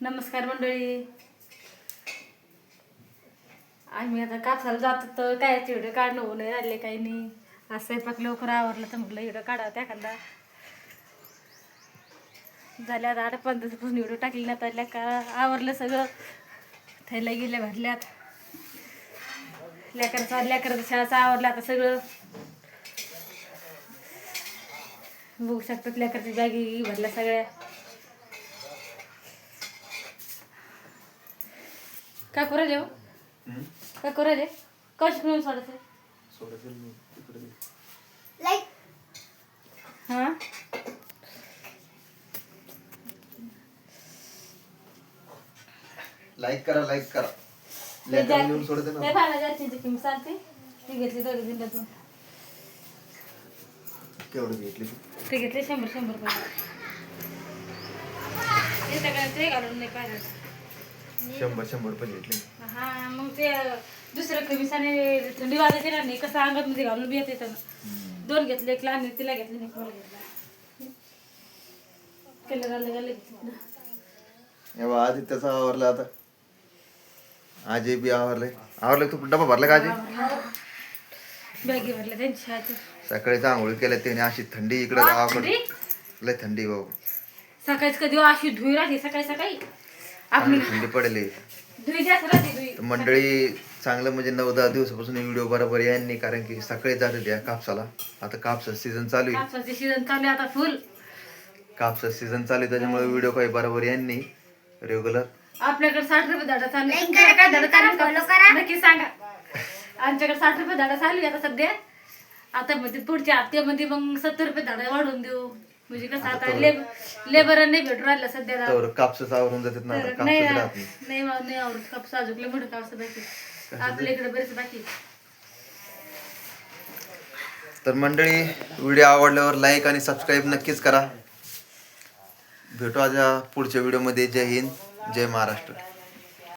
नमस्कार मंडळी. आम्ही आता कापसाला जातो तर काय व्हिडिओ काढणं होऊ नाही आले काही नाही. आज स्वयंपाक लवकर आवरलं तर म्हटलं व्हिडिओ काढा त्या एखादा झाल्या आता आठ पंधरापासून व्हिडिओ टाकली ना त्याला का? आवरलं सगळं. थैला गेल्या भरल्यात. लेकरचा लेकरचा शाळाचा आवरलं आता सगळं. बघू शकतात लेकरची बॅगी भरल्या सगळ्या. काय करू राहिले हो? काय करू राहिले? कशी शिकून सोडायचं? हा? लाईक करा लाईक करा. ते पाहिलं जास्तीची किंमत चालते. ती घेतली दोघी दिंडातून केवढं घेतली ते? घेतले शंभर शंभर रुपये. घालून नाही पाहिजे शंभर शंभर रुपये घेतले. हा मग ते दुसरं कमिसाने थंडी वाजायची ना नाही कसं अंगात मध्ये घालून बी येते दोन घेतले एक लहान तिला घेतले नाही मला घेतला. आधी त्याचा आवरला आता. आजी बी आवरले आवरले तू डबा भरला का आजी बॅगी भरल्या त्यांची सकाळीच आंघोळ केल्या त्याने अशी थंडी इकडे गावाकडे? लय थंडी भाऊ सकाळीच कधी अशी धुई राहते सकाळी सकाळी? चांगली थंडी पडली. मंडळी चांगलं म्हणजे नऊ दहा दिवसापासून व्हिडिओ बरोबर यांनी कारण की सकाळी जात होत्या कापसाला. आता कापसा सीझन चालू आहे. कापसाचे सीझन चालू आहे आता फुल कापसा सीझन चालू आहे त्याच्यामुळे व्हिडिओ काही बरोबर यांनी रेग्युलर आपल्याकडे साठ रुपये दाडा चालू काय? नक्की सांगा. आमच्याकडे साठ रुपये दाडा चालू आहे आता सध्या. आता मध्ये पुढच्या हप्त्यामध्ये मग सत्तर रुपये दाडा वाढवून देऊ. म्हणजे कसं आता लेब लेबर नाही भेटून राहिलं सध्या तर कापसाच आवरून जातात ना नाही कापसाच राहत नाही नाही वा- नाही आवडत कापूस. अजून लय मोठं कापूस बाकी आपल्या इकडे बरेच बाकी तर मंडळी व्हिडिओ आवडल्यावर लाईक आणि सबस्क्राईब नक्कीच करा. भेटू आज पुढच्या व्हिडिओमध्ये जय हिंद जय महाराष्ट्र.